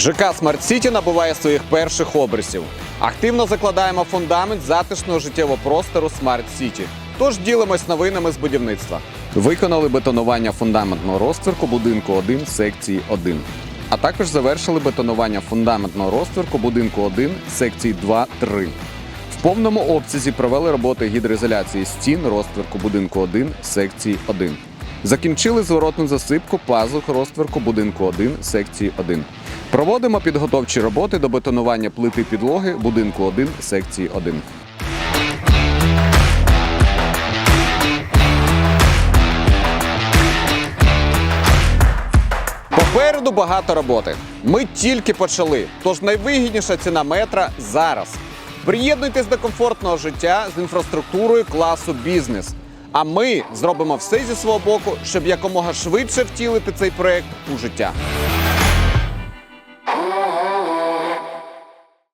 ЖК Смарт Сіті набуває своїх перших обрисів. Активно закладаємо фундамент затишного життєвого простору Смарт Сіті. Тож ділимось новинами з будівництва. Виконали бетонування фундаментного розтверку будинку 1 секції 1. А також завершили бетонування фундаментного розтверку будинку 1 секції 2-3. В повному обсязі провели роботи гідроізоляції стін розтверку будинку 1 секції 1. Закінчили зворотну засипку пазух розтверку будинку 1 секції 1. Проводимо підготовчі роботи до бетонування плити підлоги будинку 1 секції 1. Попереду багато роботи. Ми тільки почали, тож найвигідніша ціна метра зараз. Приєднуйтесь до комфортного життя з інфраструктурою класу бізнес. А ми зробимо все зі свого боку, щоб якомога швидше втілити цей проект у життя.